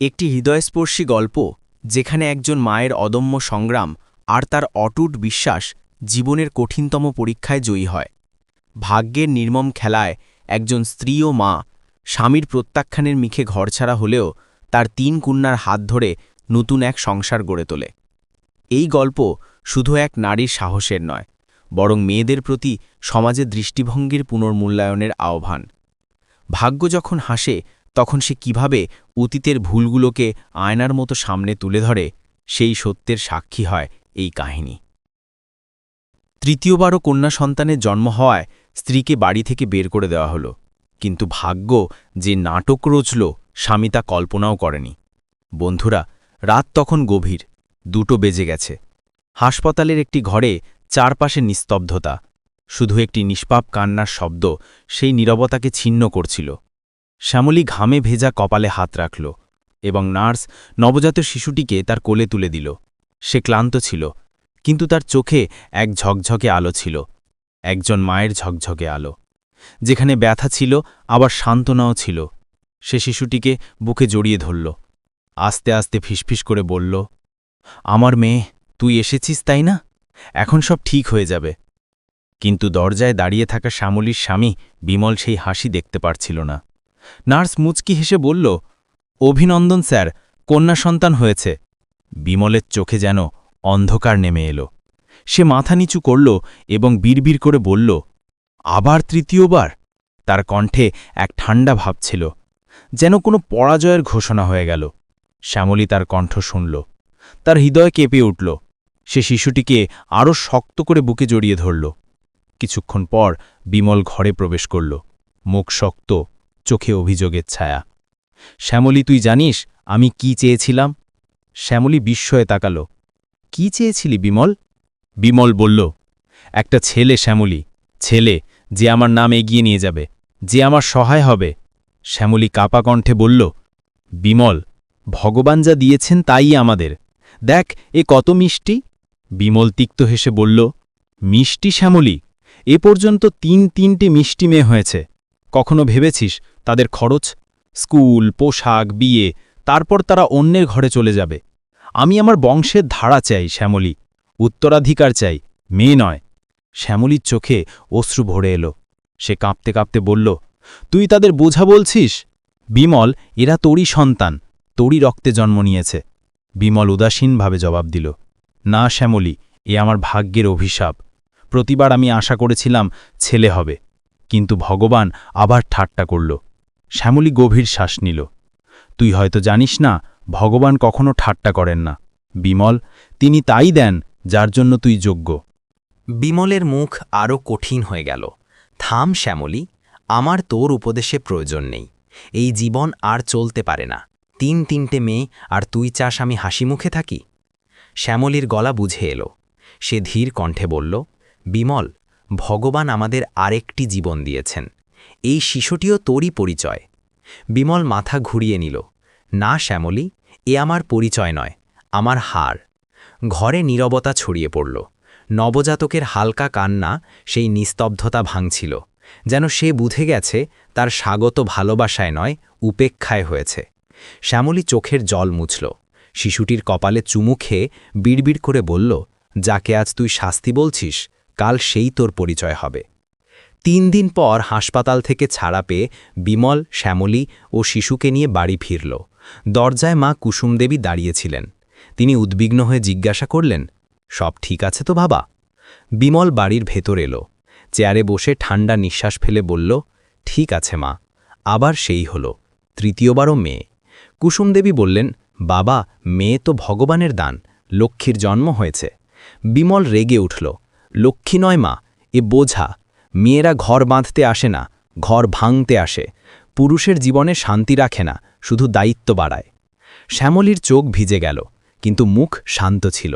একটি হৃদয়স্পর্শী গল্প যেখানে একজন মায়ের অদম্য সংগ্রাম আর তার অটুট বিশ্বাস জীবনের কঠিনতম পরীক্ষায় জয়ী হয়। ভাগ্যের নির্মম খেলায় একজন স্ত্রী ও মা স্বামীর প্রত্যাখ্যানের মিখে ঘরছাড়া হলেও তার তিন কন্যার হাত ধরে নতুন এক সংসার গড়ে তোলে। এই গল্প শুধু এক নারীর সাহসের নয়, বরং মেয়েদের প্রতি সমাজের দৃষ্টিভঙ্গির পুনর্মূল্যায়নের আহ্বান। ভাগ্য যখন হাসে তখন সে কীভাবে অতীতের ভুলগুলোকে আয়নার মতো সামনে তুলে ধরে, সেই সত্যের সাক্ষী হয় এই কাহিনী। তৃতীয়বারও কন্যা সন্তানের জন্ম হওয়ায় স্ত্রীকে বাড়ি থেকে বের করে দেওয়া হলো, কিন্তু ভাগ্য যে নাটক রচল, স্বামী তা কল্পনাও করেনি। বন্ধুরা, রাত তখন গভীর, দুটো বেজে গেছে। হাসপাতালের একটি ঘরে চারপাশে নিস্তব্ধতা, শুধু একটি নিষ্পাপ কান্নার শব্দ, সেই নীরবতাকে ছিন্ন করছিল। শ্যামলী ঘামে ভেজা কপালে হাত রাখল এবং নার্স নবজাত শিশুটিকে তার কোলে তুলে দিল। সে ক্লান্ত ছিল, কিন্তু তার চোখে এক ঝকঝকে আলো ছিল, একজন মায়ের ঝকঝকে আলো। যেখানে ব্যথা ছিল, আবার সান্ত্বনাও ছিল। সে শিশুটিকে বুকে জড়িয়ে ধরল, আস্তে আস্তে ফিসফিস করে বলল, আমার মেয়ে, তুই এসেছিস তাই না? এখন সব ঠিক হয়ে যাবে। কিন্তু দরজায় দাঁড়িয়ে থাকা শ্যামলীর স্বামী বিমল সেই হাসি দেখতে পারছিল না। নার্স মুচকি হেসে বলল, অভিনন্দন স্যার, কন্যা সন্তান হয়েছে। বিমলের চোখে যেন অন্ধকার নেমে এলো। সে মাথা নিচু করল এবং বিড়বিড় করে বলল, আবার তৃতীয়বার? তার কণ্ঠে এক ঠান্ডা ভাব ছিল, যেন কোনো পরাজয়ের ঘোষণা হয়ে গেল। শ্যামলী তার কণ্ঠ শুনল, তার হৃদয় কেঁপে উঠল। সে শিশুটিকে আরও শক্ত করে বুকে জড়িয়ে ধরল। কিছুক্ষণ পর বিমল ঘরে প্রবেশ করল, মুখ শক্ত চোখে অভিযোগের ছায়া। শ্যামলী, তুই জানিস আমি কি চেয়েছিলাম? শ্যামলী বিস্ময়ে তাকালো। কি চেয়েছিলি বিমল? বিমল বলল, একটা ছেলে শ্যামলী, ছেলে যে আমার নাম এগিয়ে নিয়ে যাবে, যে আমার সহায় হবে। শ্যামলী কাপা কণ্ঠে বলল, বিমল, ভগবান যা দিয়েছেন তাই আমাদের। দেখ, এ কত মিষ্টি। বিমল তিক্ত হেসে বলল, মিষ্টি শ্যামলী, এ পর্যন্ত তিন তিনটি মিষ্টি মেয়ে হয়েছে। কখনো ভেবেছিস তাদের খরচ, স্কুল, পোশাক, বিয়ে, তারপর তারা অন্যের ঘরে চলে যাবে। আমি আমার বংশের ধারা চাই, শ্যামলী। উত্তরাধিকার চাই, মেয়ে নয়। শ্যামলীর চোখে অশ্রু ভরে এলো। সে কাঁপতে কাঁপতে বলল, তুই তাদের বোঝা বলছিস? বিমল, এরা তোরই সন্তান, তোরই রক্তে জন্ম নিয়েছে। বিমল উদাসীনভাবে জবাব দিল, না শ্যামলী, এ আমার ভাগ্যের অভিশাপ। প্রতিবার আমি আশা করেছিলাম ছেলে হবে, কিন্তু ভগবান আবার ঠাট্টা করল। শ্যামলী গভীর শ্বাস নিল। তুই হয়তো জানিস না, ভগবান কখনো ঠাট্টা করেন না। বিমল, তিনি তাই দেন যার জন্য তুই যোগ্য। বিমলের মুখ আরও কঠিন হয়ে গেল। থাম শ্যামলী, আমার তোর উপদেশে প্রয়োজন নেই। এই জীবন আর চলতে পারে না। তিন তিনটে মেয়ে, আর তুই চাস আমি হাসি মুখে থাকি? শ্যামলীর গলা বুঝে এলো। সে ধীর কণ্ঠে বলল, বিমল, ভগবান আমাদের আরেকটি জীবন দিয়েছেন। এই শিশুটিও তোরই পরিচয়। বিমল মাথা ঘুরিয়ে নিল। না, শ্যামলী, এ আমার পরিচয় নয়, আমার হার ঘরে নীরবতা ছড়িয়ে পড়ল। নবজাতকের হালকা কান্না সেই নিস্তব্ধতা ভাঙছিল, যেন সে বুঝে গেছে তার স্বাগত ভালোবাসায় নয়, উপেক্ষায় হয়েছে। শ্যামলী চোখের জল মুছল। শিশুটির কপালে চুমু খেয়ে বিড়বিড় করে বলল, যাকে আজ তুই শাস্তি বলছিস, কাল সেই তোর পরিচয় হবে। তিন দিন পর হাসপাতাল থেকে ছাড়া পেয়ে বিমল, শ্যামলী ও শিশুকে নিয়ে বাড়ি ফিরল। দরজায় মা কুসুমদেবী দাঁড়িয়েছিলেন। তিনি উদ্বিগ্ন হয়ে জিজ্ঞাসা করলেন, সব ঠিক আছে তো বাবা? বিমল বাড়ির ভেতর এলো। চেয়ারে বসে ঠান্ডা নিঃশ্বাস ফেলে বলল, ঠিক আছে মা, আবার সেই হল, তৃতীয়বারও মেয়ে। কুসুমদেবী বললেন, বাবা, মেয়ে তো ভগবানের দান, লক্ষ্মীর জন্ম হয়েছে। বিমল রেগে উঠল, লক্ষ্মী নয় মা, এ বোঝা মেয়েরা ঘর বাঁধতে আসে না, ঘর ভাঙতে আসে, পুরুষের জীবনে শান্তি রাখে না, শুধু দায়িত্ব বাড়ায়। শ্যামলীর চোখ ভিজে গেল, কিন্তু মুখ শান্ত ছিল।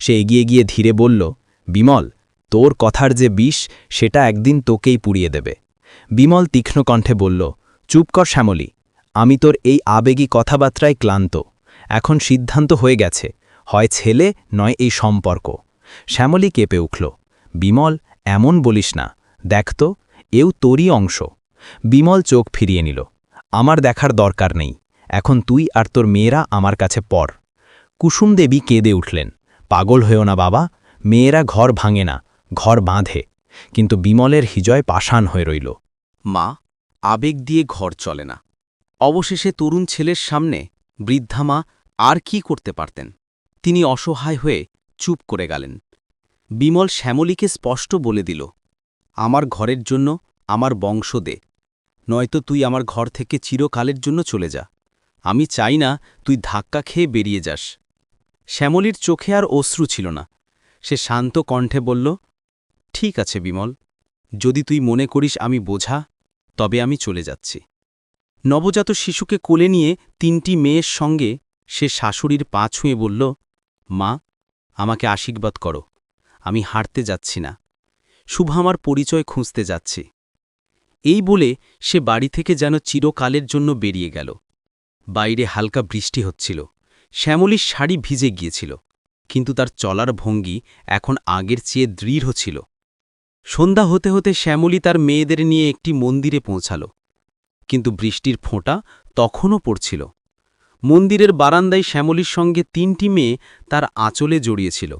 সে এগিয়ে গিয়ে ধীরে বলল, বিমল, তোর কথার যে বিষ, সেটা একদিন তোকেই পুড়িয়ে দেবে। বিমল তীক্ষ্ণ কণ্ঠে বলল, চুপ কর শ্যামলী, আমি তোর এই আবেগী কথাবার্তায় ক্লান্ত। এখন সিদ্ধান্ত হয়ে গেছে, হয় ছেলে নয় এই সম্পর্ক। শ্যামলী কেঁপে উঠল, বিমল, এমন বলিস না দেখ তো, এও তোরই অংশ। বিমল চোখ ফিরিয়ে নিল। আমার দেখার দরকার নেই। এখন তুই আর তোর মেয়েরা আমার কাছে পর। কুসুম দেবী কেঁদে উঠলেন। পাগল হয়েও না বাবা, মেয়েরা ঘর ভাঙে না, ঘর বাঁধে। কিন্তু বিমলের হিজয় পাষাণ হয়ে রইল। মা, আবেগ দিয়ে ঘর চলে না। অবশেষে তরুণ ছেলের সামনে বৃদ্ধা মা আর কি করতে পারতেন? তিনি অসহায় হয়ে চুপ করে গেলেন। বিমল শ্যামলীকে স্পষ্ট বলে দিল আমার ঘরের জন্য, আমার বংশ দে। নয়তো তুই আমার ঘর থেকে চিরকালের জন্য চলে যা। আমি চাই না তুই ধাক্কা খেয়ে বেরিয়ে যাস। শ্যামলীর চোখে আর অশ্রু ছিল না। সে শান্ত কণ্ঠে বলল, ঠিক আছে বিমল, যদি তুই মনে করিস আমি বোঝা, তবে আমি চলে যাচ্ছি। নবজাত শিশুকে কোলে নিয়ে তিনটি মেয়ের সঙ্গে সে শাশুড়ির পা ছুঁয়ে বলল, মা, আমাকে আশীর্বাদ করো। আমি হাঁটতে যাচ্ছি না। শুভ আমার পরিচয় খুঁজতে যাচ্ছি। এই বলে সে বাড়ি থেকে যেন চিরকালের জন্য বেরিয়ে গেল। বাইরে হালকা বৃষ্টি হচ্ছিল। শ্যামলীর শাড়ি ভিজে গিয়েছিল। কিন্তু তার চলার ভঙ্গি এখন আগের চেয়ে দৃঢ় ছিল। সন্ধ্যা হতে হতে শ্যামলী তার মেয়েদের নিয়ে একটি মন্দিরে পৌঁছাল। কিন্তু বৃষ্টির ফোঁটা তখনও পড়ছিল। মন্দিরের বারান্দায় শ্যামলীর সঙ্গে তিনটি মেয়ে তার আঁচলে জড়িয়েছিল।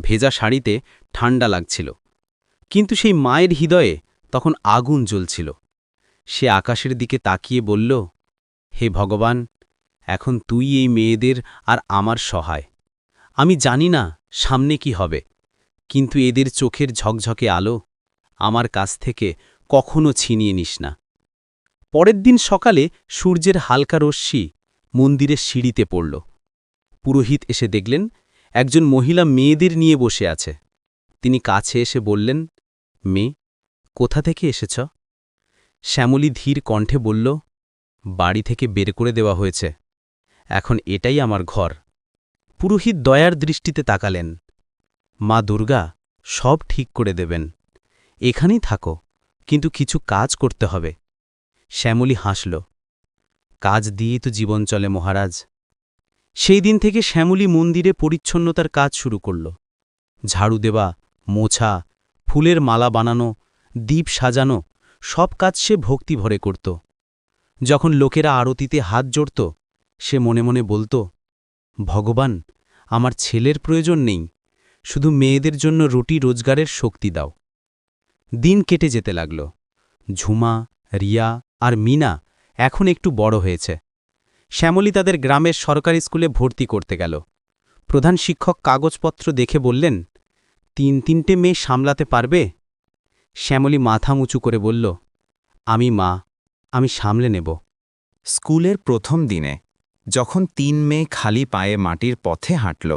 ভেজা শাড়িতে ঠান্ডা লাগছিল। কিন্তু সেই মায়ের হৃদয়ে তখন আগুন জ্বলছিল। সে আকাশের দিকে তাকিয়ে বলল, হে ভগবান, এখন তুই এই মেয়েদের আর আমার সহায়। আমি জানি না সামনে কি হবে, কিন্তু এদের চোখের ঝকঝকে আলো আমার কাছ থেকে কখনো ছিনিয়ে নিস না। পরের দিন সকালে সূর্যের হালকা রশ্মি মন্দিরের সিঁড়িতে পড়ল। পুরোহিত এসে দেখলেন, একজন মহিলা মেয়েদের নিয়ে বসে আছে। তিনি কাছে এসে বললেন মেয়ে কোথা থেকে এসেছ? শ্যামলী ধীর কণ্ঠে বলল, বাড়ি থেকে বের করে দেওয়া হয়েছে। এখন এটাই আমার ঘর। পুরোহিত দয়ার দৃষ্টিতে তাকালেন। মা দুর্গা, সব ঠিক করে দেবেন। এখানেই থাকো, কিন্তু কিছু কাজ করতে হবে। শ্যামলী হাসল। কাজ দিয়েই তো জীবন চলে মহারাজ। সেই দিন থেকে শ্যামলী মন্দিরে পরিচ্ছন্নতার কাজ শুরু করল। ঝাড়ু দেওয়া, মোছা ফুলের মালা বানানো দ্বীপ সাজানো, সব কাজ সে ভক্তি ভরে করত। যখন লোকেরা আরতিতে হাত জড়ত, সে মনে মনে বলত, ভগবান, আমার ছেলের প্রয়োজন নেই, শুধু মেয়েদের জন্য রুটি রোজগারের শক্তি দাও। দিন কেটে যেতে লাগল। ঝুমা, রিয়া আর মিনা এখন একটু বড় হয়েছে। শ্যামলী তাদের গ্রামের সরকারি স্কুলে ভর্তি করতে গেল। প্রধান শিক্ষক কাগজপত্র দেখে বললেন তিন তিনটে মেয়ে সামলাতে পারবে? শ্যামলী মাথা উঁচু করে বলল, আমি মা, আমি সামলে নেব। স্কুলের প্রথম দিনে, যখন তিন মেয়ে খালি পায়ে মাটির পথে হাঁটল,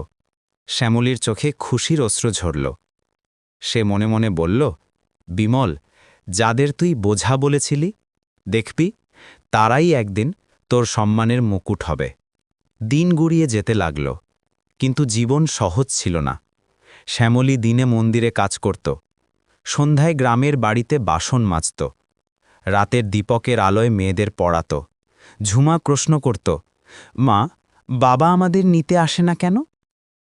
শ্যামলীর চোখে খুশির অস্ত্র ঝরল। সে মনে মনে বলল, বিমল, যাদের তুই বোঝা বলেছিলি, দেখবি, তারাই একদিন তোর সম্মানের মুকুট হবে। দিন গুড়িয়ে যেতে লাগল, কিন্তু জীবন সহজ ছিল না। শ্যামলী দিনে মন্দিরে কাজ করত। সন্ধ্যায় গ্রামের বাড়িতে বাসন মাজত। রাতের দীপকের আলোয় মেয়েদের পড়াত। ঝুমা প্রশ্ন করত, মা, বাবা আমাদের নিতে আসে না কেন?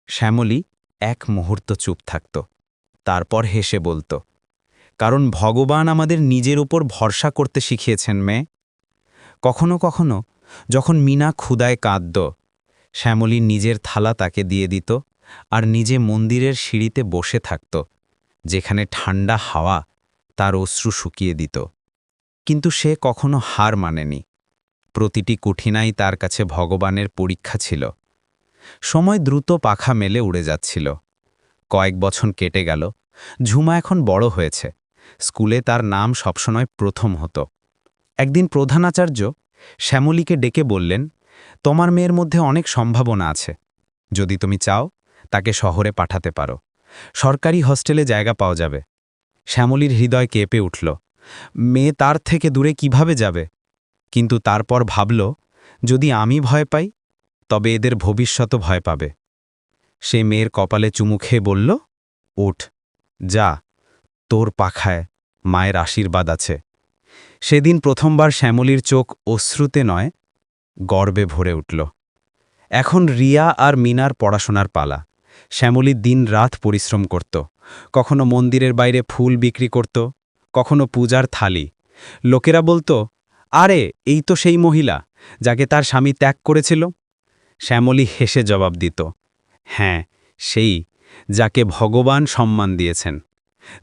শ্যামলী এক মুহূর্ত চুপ থাকত। তারপর হেসে বলত, কারণ ভগবান আমাদের নিজের উপর ভরসা করতে শিখিয়েছেন, মেয়ে। কখনো কখনো যখন মিনা ক্ষুদায় কাঁদত, শ্যামলী নিজের থালা তাকে দিয়ে দিত। আর নিজে মন্দিরের সিঁড়িতে বসে থাকত, যেখানে ঠান্ডা হাওয়া তার অশ্রু শুকিয়ে দিত। কিন্তু সে কখনো হার মানেনি। প্রতিটি কঠিনাই তার কাছে ভগবানের পরীক্ষা ছিল। সময় দ্রুত পাখা মেলে উড়ে যাচ্ছিল। কয়েক বছর কেটে গেল। ঝুমা এখন বড় হয়েছে। স্কুলে তার নাম সবসময় প্রথম হতো। একদিন প্রধানাচার্য শ্যামলীকে ডেকে বললেন, তোমার মেয়ের মধ্যে অনেক সম্ভাবনা আছে। যদি তুমি চাও তাকে শহরে পাঠাতে পারো। সরকারি হস্টেলে জায়গা পাওয়া যাবে। শ্যামলীর হৃদয় কেঁপে উঠল। মেয়ে তার থেকে দূরে কীভাবে যাবে? কিন্তু তারপর ভাবল, যদি আমি ভয় পাই, তবে এদের ভবিষ্যৎ ভয় পাবে। সে মেয়ের কপালে চুমু খেয়ে বলল উঠ যা, তোর পাখায় মায়ের আশীর্বাদ আছে। সেদিন প্রথমবার শ্যামলীর চোখ অশ্রুতে নয়, গর্বে ভরে উঠল। এখন রিয়া আর মিনার পড়াশোনার পালা। শ্যামলী দিন রাত পরিশ্রম করত। কখনো মন্দিরের বাইরে ফুল বিক্রি করত, কখনো পূজার থালি। লোকেরা বলতো, আরে, এই তো সেই মহিলা যাকে তার স্বামী ত্যাগ করেছিল? শ্যামলী হেসে জবাব দিত হ্যাঁ সেই যাকে ভগবান সম্মান দিয়েছেন।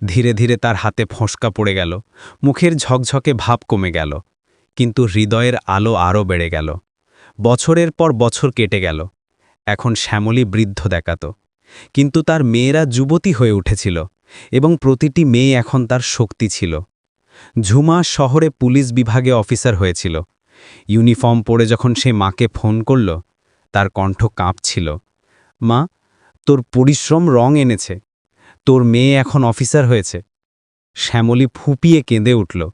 ধীরে ধীরে তার হাতে ফোঁসকা পড়ে গেল, মুখের ঝকঝকে ভাব কমে গেল, কিন্তু হৃদয়ের আলো আরও বেড়ে গেল। বছরের পর বছর কেটে গেল, এখন শ্যামলী বৃদ্ধ দেখাত। কিন্তু তার মেয়েরা যুবতী হয়ে উঠেছিল এবং প্রতিটি মেয়ে এখন তার শক্তি ছিল। ঝুমা শহরে পুলিশ বিভাগে অফিসার হয়েছিল। ইউনিফর্ম পরে যখন সে মাকে ফোন করল, তার কণ্ঠ কাঁপছিল। মা, তোর পরিশ্রম রং এনেছে। তোর মেয়ে এখন অফিসার হয়েছে শ্যামলী ফুপিয়ে কেঁদে উঠল।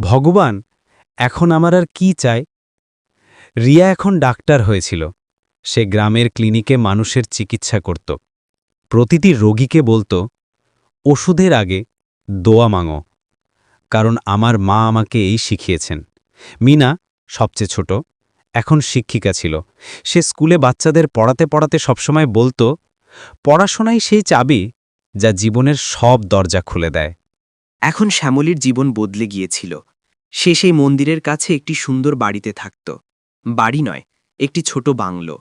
ভগবান, এখন আমার আর কি চাই? রিয়া এখন ডাক্তার হয়েছিল। সে গ্রামের ক্লিনিকে মানুষের চিকিৎসা করত। প্রতিটি রোগীকে বলতো, ওষুধের আগে দোয়া মাঙো, কারণ আমার মা আমাকে এই শিখিয়েছেন। মিনা সবচেয়ে ছোট, এখন শিক্ষিকা ছিল। সে স্কুলে বাচ্চাদের পড়াতে পড়াতে সবসময় বলতো, পড়াশোনাই সেই চাবি যা জীবনের সব দরজা খুলে দেয়। এখন শ্যামলীর জীবন বদলে গিয়েছিল। সে সেই মন্দিরের কাছে একটি সুন্দর বাড়িতে থাকত। বাড়ি নয়, একটি ছোট বাংলো,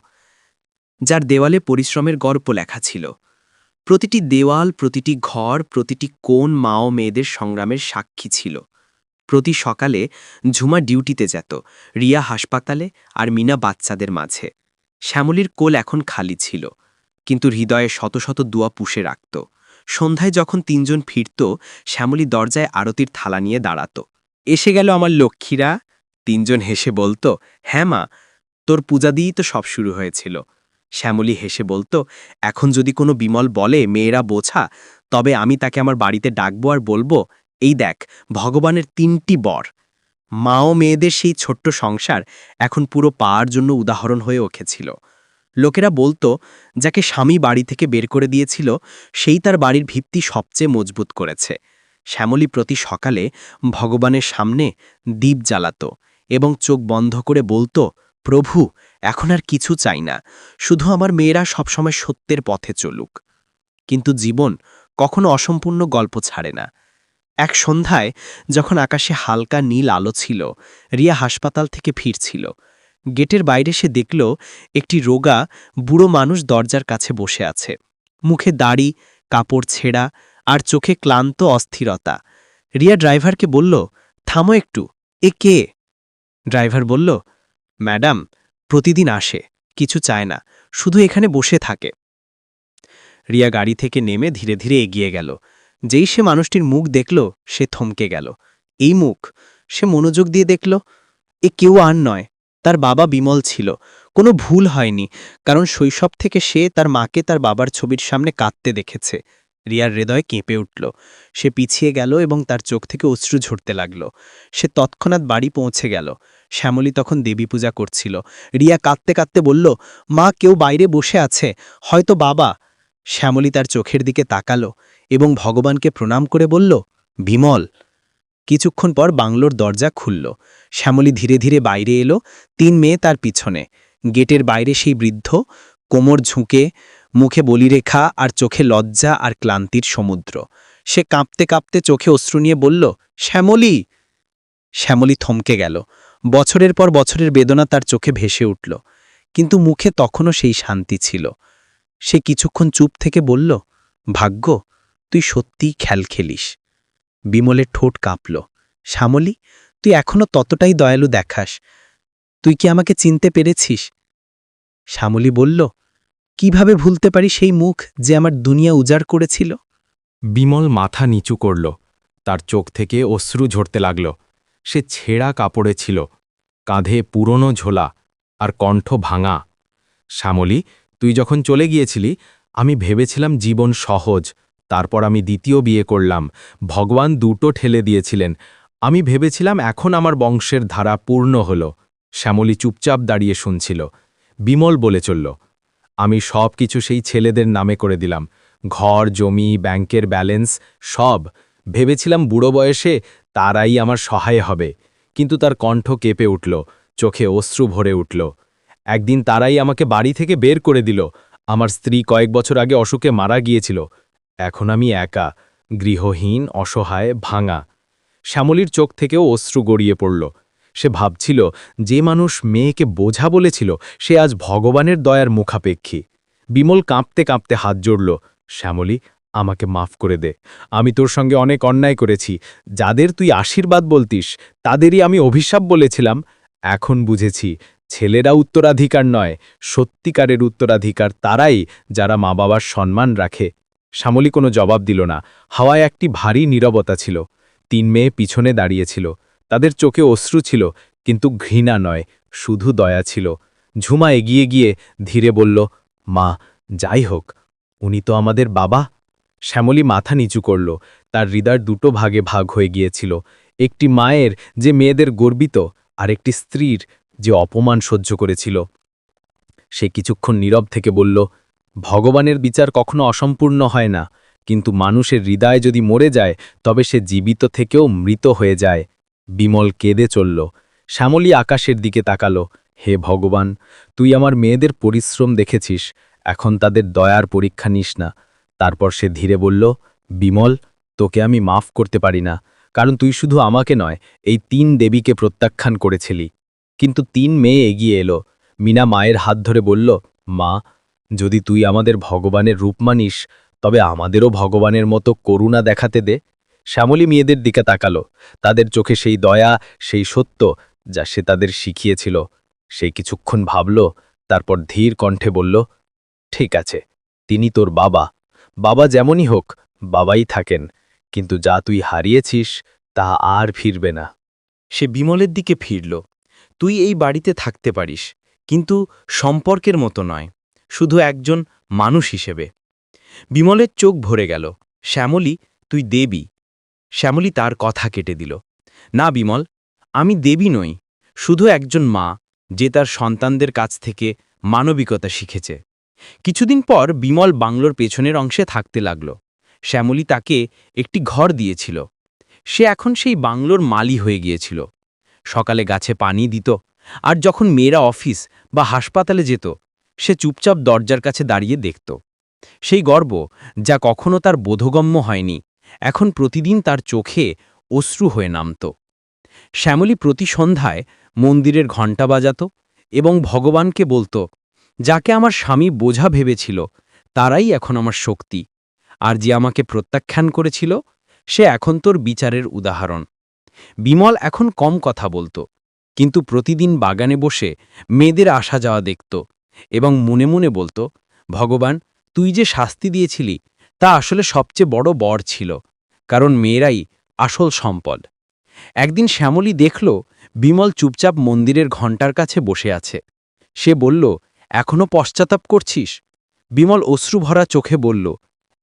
যার দেওয়ালে পরিশ্রমের গল্প লেখা ছিল। প্রতিটি দেওয়াল, প্রতিটি ঘর, প্রতিটি কোণ মা ও মেয়েদের সংগ্রামের সাক্ষী ছিল। প্রতি সকালে ঝুমা ডিউটিতে যেত, রিয়া হাসপাতালে আর মিনা বাচ্চাদের মাঝে। শ্যামলীর কোল এখন খালি ছিল, কিন্তু হৃদয়ে শত শত দুয়া পুষে রাখত। সন্ধ্যায় যখন তিনজন ফিরত, শ্যামলী দরজায় আরতির থালা নিয়ে দাঁড়াত। এসে গেল আমার লক্ষ্মীরা? তিনজন হেসে বলতো হ্যাঁ মা, তোর পূজা দিয়েই তো সব শুরু হয়েছিল। শ্যামলী হেসে বলতো, এখন যদি কোনো বিমল বলে, মেয়েরা বোঝা, তবে আমি তাকে আমার বাড়িতে ডাকবো আর বলব, এই দেখ, ভগবানের তিনটি বর। মা ও মেয়েদের সেই ছোট্ট সংসার এখন পুরো পাওয়ার জন্য উদাহরণ হয়ে ওঠেছিল লোকেরা বলতো, যাকে স্বামী বাড়ি থেকে বের করে দিয়েছিল, সেই তার বাড়ির ভিত্তি সবচেয়ে মজবুত করেছে। শ্যামলী প্রতি সকালে ভগবানের সামনে দ্বীপ জ্বালাত এবং চোখ বন্ধ করে বলতো, প্রভু এখন আর কিছু চাই না। শুধু আমার মেয়েরা সবসময় সত্যের পথে চলুক। কিন্তু জীবন কখনো অসম্পূর্ণ গল্প ছাড়ে না। এক সন্ধ্যায় যখন আকাশে হালকা নীল আলো ছিল, রিয়া হাসপাতাল থেকে ফিরছিল। গেটের বাইরে সে দেখল একটি রোগা বুড়ো মানুষ দরজার কাছে বসে আছে। মুখে দাড়ি, কাপড় ছেঁড়া আর চোখে ক্লান্ত অস্থিরতা। রিয়া ড্রাইভারকে বলল, থামো একটু। এ কে? ড্রাইভার বলল, ম্যাডাম প্রতিদিন আসে, কিছু চায় না, শুধু এখানে বসে থাকে। রিয়া গাড়ি থেকে নেমে ধীরে ধীরে এগিয়ে গেল। যেই সে মানুষটির মুখ দেখল, সে থমকে গেল। এই মুখ সে মনোযোগ দিয়ে দেখল, এ কেউ আর নয়, তার বাবা বিমল ছিল। কোনো ভুল হয়নি, কারণ শৈশব থেকে সে তার মাকে তার বাবার ছবির সামনে কাঁদতে দেখেছে। রিয়ার হৃদয় কেঁপে উঠল। সে পিছিয়ে গেল এবং তার চোখ থেকে অশ্রু ঝরতে লাগল। সে তৎক্ষণাৎ বাড়ি পৌঁছে গেল। শ্যামলী তখন দেবী পূজা করছিল। রিয়া কাঁদতে কাঁদতে বলল, মা, কেউ বাইরে বসে আছে? হয়তো বাবা। শ্যামলী তার চোখের দিকে তাকালো এবং ভগবানকে প্রণাম করে বলল, বিমল। কিছুক্ষণ পর বাংলোর দরজা খুলল। শ্যামলী ধীরে ধীরে বাইরে এলো। তিন মেয়ে তার পিছনে। গেটের বাইরে সেই বৃদ্ধ, কোমর ঝুঁকে মুখে বলিরেখা আর চোখে লজ্জা আর ক্লান্তির সমুদ্র। সে কাঁপতে কাঁপতে চোখে অশ্রু নিয়ে বলল, শ্যামলী! শ্যামলী থমকে গেল। বছরের পর বছরের বেদনা তার চোখে ভেসে উঠল। কিন্তু মুখে তখনও সেই শান্তি ছিল। সে কিছুক্ষণ চুপ থেকে বলল, ভাগ্য, তুই সত্যিই খেল খেলিস। বিমলের ঠোঁট কাঁপল, শ্যামলী, তুই এখনও ততটাই দয়ালু দেখাস। তুই কি আমাকে চিনতে পেরেছিস? শ্যামলী বলল কীভাবে ভুলতে পারি সেই মুখ যে আমার দুনিয়া উজাড় করেছিল? বিমল মাথা নিচু করল। তার চোখ থেকে অশ্রু ঝরতে লাগল। সে ছেঁড়া কাপড়ে ছিল। কাঁধে পুরনো ঝোলা আর কণ্ঠ ভাঙা। শ্যামলী, তুই যখন চলে গিয়েছিলি, আমি ভেবেছিলাম জীবন সহজ। তারপর আমি দ্বিতীয় বিয়ে করলাম। ভগবান দুটো ঠেলে দিয়েছিলেন। আমি ভেবেছিলাম এখন আমার বংশের ধারা পূর্ণ হল। শ্যামলী চুপচাপ দাঁড়িয়ে শুনছিল। বিমল বলে চলল আমি সব কিছু সেই ছেলেদের নামে করে দিলাম। ঘর, জমি, ব্যাংকের ব্যালেন্স, সব। ভেবেছিলাম বুড়ো বয়সে তারাই আমার সহায় হবে। কিন্তু তার কণ্ঠ কেঁপে উঠল, চোখে অশ্রু ভরে উঠল। একদিন তারাই আমাকে বাড়ি থেকে বের করে দিল। আমার স্ত্রী কয়েক বছর আগে অসুখে মারা গিয়েছিল। এখন আমি একা, গৃহহীন, অসহায়, ভাঙা। শ্যামলীর চোখ থেকেও অশ্রু গড়িয়ে পড়ল। সে ভাবছিল, যে মানুষ মেয়েকে বোঝা বলেছিল, সে আজ ভগবানের দয়ার মুখাপেক্ষী। বিমল কাঁপতে কাঁপতে হাত জড়ল, শ্যামলী, আমাকে মাফ করে দে। আমি তোর সঙ্গে অনেক অন্যায় করেছি। যাদের তুই আশীর্বাদ বলতিস, তাদেরই আমি অভিশাপ বলেছিলাম। এখন বুঝেছি, ছেলেরা উত্তরাধিকার নয়, সত্যিকারের উত্তরাধিকার তারাই যারা মা বাবার সম্মান রাখে। শ্যামলী কোনো জবাব দিল না। হাওয়ায় একটি ভারী নীরবতা ছিল। তিন মেয়ে পিছনে দাঁড়িয়েছিল তাদের চোখে অশ্রু ছিল, কিন্তু ঘৃণা নয়, শুধু দয়া ছিল। ঝুমা এগিয়ে গিয়ে ধীরে বলল, মা, যাই হোক, উনি তো আমাদের বাবা। শ্যামলী মাথা নিচু করল, তার হৃদয় দুটো ভাগে ভাগ হয়ে গিয়েছিল, একটি মায়ের যে মেয়েদের গর্বিত, আর একটি স্ত্রীর যে অপমান সহ্য করেছিল। সে কিছুক্ষণ নীরব থেকে বলল, ভগবানের বিচার কখনো অসম্পূর্ণ হয় না, কিন্তু মানুষের হৃদয় যদি মরে যায়, তবে সে জীবিত থেকেও মৃত হয়ে যায়। বিমল কেঁদে চলল। শ্যামলী আকাশের দিকে তাকালো। হে ভগবান, তুই আমার মেয়েদের পরিশ্রম দেখেছিস, এখন তাদের দয়ার পরীক্ষা নিস না। তারপর সে ধীরে বলল, বিমল, তোকে আমি মাফ করতে পারি না, কারণ তুই শুধু আমাকে নয়, এই তিন দেবীকে প্রত্যাখ্যান করেছিলি। কিন্তু তিন মেয়ে এগিয়ে এলো। মিনা মায়ের হাত ধরে বলল, মা, যদি তুই আমাদের ভগবানের রূপ মানিস, তবে আমাদেরও ভগবানের মতো করুণা দেখাতে দে। শ্যামলী মেয়েদের দিকে তাকালো। তাদের চোখে সেই দয়া, সেই সত্য যা সে তাদের শিখিয়েছিল। সে কিছুক্ষণ ভাবল, তারপর ধীর কণ্ঠে বলল, ঠিক আছে, তিনি তোর বাবা। বাবা যেমনই হোক, বাবাই থাকেন। কিন্তু যা তুই হারিয়েছিস, তা আর ফিরবে না। সে বিমলের দিকে ফিরল। তুই এই বাড়িতে থাকতে পারিস, কিন্তু সম্পর্কের মতো নয়, শুধু একজন মানুষ হিসেবে। বিমলের চোখ ভরে গেল, শ্যামলী, তুই দেবী। শ্যামলী তার কথা কেটে দিল। না, বিমল, আমি দেবী নই, শুধু একজন মা, যে তার সন্তানদের কাছ থেকে মানবিকতা শিখেছে। কিছুদিন পর বিমল বাংলোর পেছনের অংশে থাকতে লাগল। শ্যামলী তাকে একটি ঘর দিয়েছিল। সে এখন সেই বাংলোর মালি হয়ে গিয়েছিল। সকালে গাছে পানি দিত, আর যখন মেয়েরা অফিস বা হাসপাতালে যেত, সে চুপচাপ দরজার কাছে দাঁড়িয়ে দেখত। সেই গর্ব যা কখনো তার বোধগম্য হয়নি। এখন প্রতিদিন তার চোখে অশ্রু হয়ে নামত। শ্যামলী প্রতি সন্ধ্যায় মন্দিরের ঘণ্টা বাজাত এবং ভগবানকে বলতো, যাকে আমার স্বামী বোঝা ভেবেছিল, তারাই এখন আমার শক্তি। আর যে আমাকে প্রত্যাখ্যান করেছিল, সে এখন তোর বিচারের উদাহরণ। বিমল এখন কম কথা বলতো, কিন্তু প্রতিদিন বাগানে বসে মেয়েদের আসা যাওয়া দেখত এবং মনে মনে বলতো, ভগবান, তুই যে শাস্তি দিয়েছিলি তা আসলে সবচেয়ে বড় বর ছিল, কারণ মেয়েরাই আসল সম্পদ। একদিন শ্যামলী দেখল বিমল চুপচাপ মন্দিরের ঘণ্টার কাছে বসে আছে। সে বলল এখনও পশ্চাতাপ করছিস? বিমল অশ্রুভরা চোখে বলল,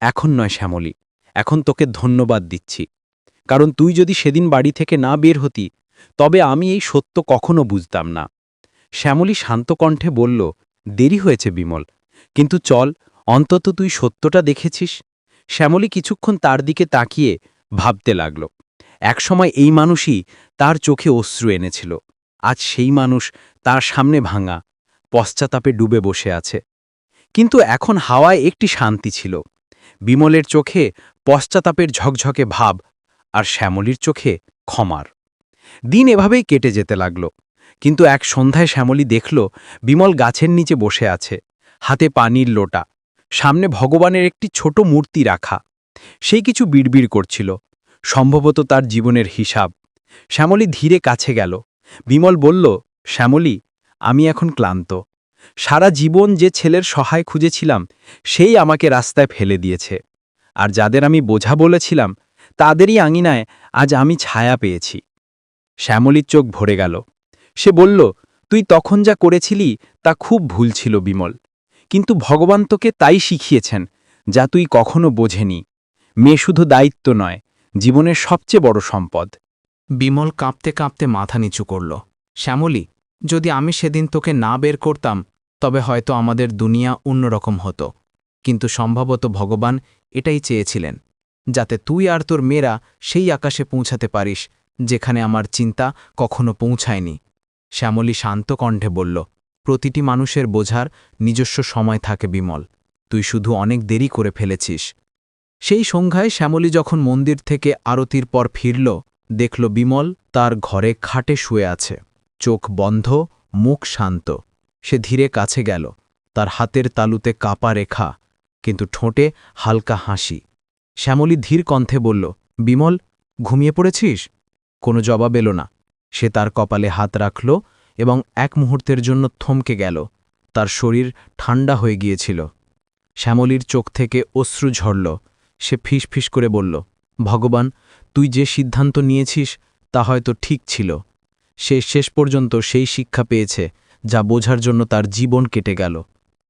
এখন নয় শ্যামলী, এখন তোকে ধন্যবাদ দিচ্ছি। কারণ তুই যদি সেদিন বাড়ি থেকে না বের হতি, তবে আমি এই সত্য কখনো বুঝতাম না। শ্যামলী শান্ত কণ্ঠে বলল, দেরি হয়েছে বিমল, কিন্তু চল, অন্তত তুই সত্যটা দেখেছিস। শ্যামলী কিছুক্ষণ তার দিকে তাকিয়ে ভাবতে লাগল। একসময় এই মানুষই তার চোখে অশ্রু এনেছিল। আজ সেই মানুষ তার সামনে ভাঙা, পশ্চাতাপে ডুবে বসে আছে। কিন্তু এখন হাওয়ায় একটি শান্তি ছিল। বিমলের চোখে পশ্চাতাপের ঝকঝকে ভাব আর শ্যামলীর চোখে ক্ষমার। দিন এভাবেই কেটে যেতে লাগল। কিন্তু এক সন্ধ্যায় শ্যামলী দেখল, বিমল গাছের নিচে বসে আছে। হাতে পানির লোটা। সামনে ভগবানের একটি ছোট মূর্তি রাখা। সেই কিছু বিড়বিড় করছিল। সম্ভবত তার জীবনের হিসাব। শ্যামলী ধীরে কাছে গেল। বিমল বলল, শ্যামলী, আমি এখন ক্লান্ত। সারা জীবন যে ছেলের সহায় খুঁজেছিলাম, সেই আমাকে রাস্তায় ফেলে দিয়েছে। আর যাদের আমি বোঝা বলেছিলাম, তাদেরই আঙিনায় আজ আমি ছায়া পেয়েছি। শ্যামলীর চোখ ভরে গেল। সে বলল, তুই তখন যা করেছিলি, তা খুব ভুল ছিল বিমল। কিন্তু ভগবান তোকে তাই শিখিয়েছেন, যা তুই কখনো বোঝেনি। মেয়ে শুধু দায়িত্ব নয়, জীবনের সবচেয়ে বড় সম্পদ। বিমল কাঁপতে কাঁপতে মাথা নিচু করল। শ্যামলী, যদি আমি সেদিন তোকে না বের করতাম, তবে হয়তো আমাদের দুনিয়া অন্যরকম হতো। কিন্তু সম্ভবত ভগবান এটাই চেয়েছিলেন, যাতে তুই আর তোর মেয়েরা সেই আকাশে পৌঁছাতে পারিস, যেখানে আমার চিন্তা কখনো পৌঁছায়নি। শ্যামলী শান্ত কণ্ঠে বলল প্রতিটি মানুষের বোঝার নিজস্ব সময় থাকে বিমল। তুই শুধু অনেক দেরি করে ফেলেছিস। সেই সংখ্যায় শ্যামলী যখন মন্দির থেকে আরতির পর ফিরল, দেখল বিমল তার ঘরে খাটে শুয়ে আছে। চোখ বন্ধ, মুখ শান্ত। সে ধীরে কাছে গেল। তার হাতের তালুতে কাপা রেখা, কিন্তু ঠোঁটে হালকা হাসি। শ্যামলী ধীর কণ্ঠে বলল, বিমল, ঘুমিয়ে পড়েছিস? কোনো জবাব এলো না। সে তার কপালে হাত রাখল এবং এক মুহূর্তের জন্য থমকে গেল। তার শরীর ঠান্ডা হয়ে গিয়েছিল। শ্যামলীর চোখ থেকে অশ্রু ঝরল। সে ফিস ফিস করে বলল, ভগবান, তুই যে সিদ্ধান্ত নিয়েছিস তা হয়তো ঠিক ছিল। সে শেষ পর্যন্ত সেই শিক্ষা পেয়েছে, যা বোঝার জন্য তার জীবন কেটে গেল।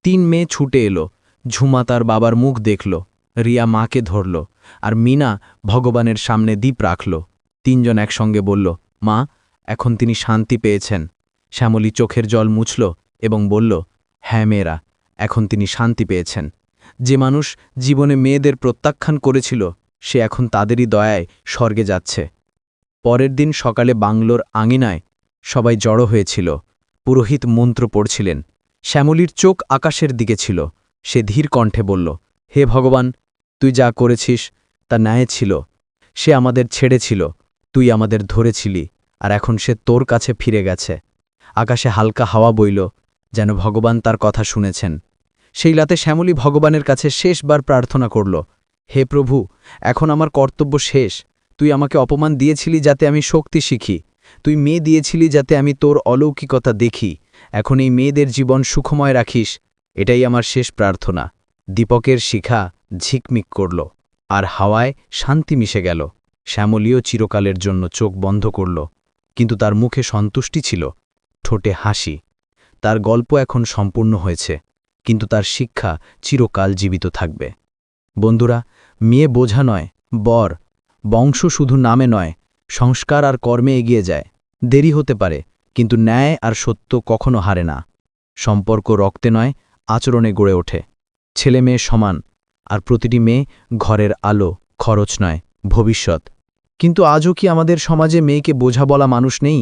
তিন মেয়ে ছুটে এলো। ঝুমা তার বাবার মুখ দেখল। রিয়া মাকে ধরল। আর মিনা ভগবানের সামনে দ্বীপ রাখল। তিনজন একসঙ্গে বলল, মা, এখন তিনি শান্তি পেয়েছেন। শ্যামলী চোখের জল মুছল এবং বলল হ্যাঁ মেয়েরা, এখন তিনি শান্তি পেয়েছেন। যে মানুষ জীবনে মেয়েদের প্রত্যাখ্যান করেছিল, সে এখন তাদেরই দয়ায় স্বর্গে যাচ্ছে। পরের দিন সকালে বাংলোর আঙিনায় সবাই জড়ো হয়েছিল। পুরোহিত মন্ত্র পড়ছিলেন। শ্যামলীর চোখ আকাশের দিকে ছিল। সে ধীর কণ্ঠে বলল, হে ভগবান, তুই যা করেছিস, তা ন্যায় ছিল। সে আমাদের ছেড়েছিল, তুই আমাদের ধরেছিলি, আর এখন সে তোর কাছে ফিরে গেছে। আকাশে হালকা হাওয়া বইল, যেন ভগবান তার কথা শুনেছেন। সেই রাতে শ্যামলী ভগবানের কাছে শেষবার প্রার্থনা করল, হে প্রভু, এখন আমার কর্তব্য শেষ। তুই আমাকে অপমান দিয়েছিলি যাতে আমি শক্তি শিখি। তুই মেয়ে দিয়েছিলি যাতে আমি তোর অলৌকিকতা দেখি। এখন এই মেয়েদের জীবন সুখময় রাখিস। এটাই আমার শেষ প্রার্থনা। দীপকের শিখা ঝিকমিক করল, আর হাওয়ায় শান্তি মিশে গেল। শ্যামলীও চিরকালের জন্য চোখ বন্ধ করল, কিন্তু তার মুখে সন্তুষ্টি ছিল। ঠোঁটে হাসি। তার গল্প এখন সম্পূর্ণ হয়েছে, কিন্তু তার শিক্ষা চিরকাল জীবিত থাকবে। বন্ধুরা, মেয়ে বোঝা নয়, বর। বংশ শুধু নামে নয়, সংস্কার আর কর্মে এগিয়ে যায়। দেরি হতে পারে, কিন্তু ন্যায় আর সত্য কখনো হারে না। সম্পর্ক রক্তে নয়, আচরণে গড়ে ওঠে। ছেলে মেয়ে সমান, আর প্রতিটি মেয়ে ঘরের আলো, খরচ নয়, ভবিষ্যৎ। কিন্তু আজও কি আমাদের সমাজে মেয়েকে বোঝা বলা মানুষ নেই?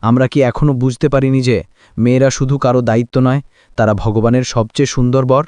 আমরা কি এখনও বুঝতে পারিনি যে মেয়েরা শুধু কারও দায়িত্ব নয়, তারা ভগবানের সবচেয়ে সুন্দর বর?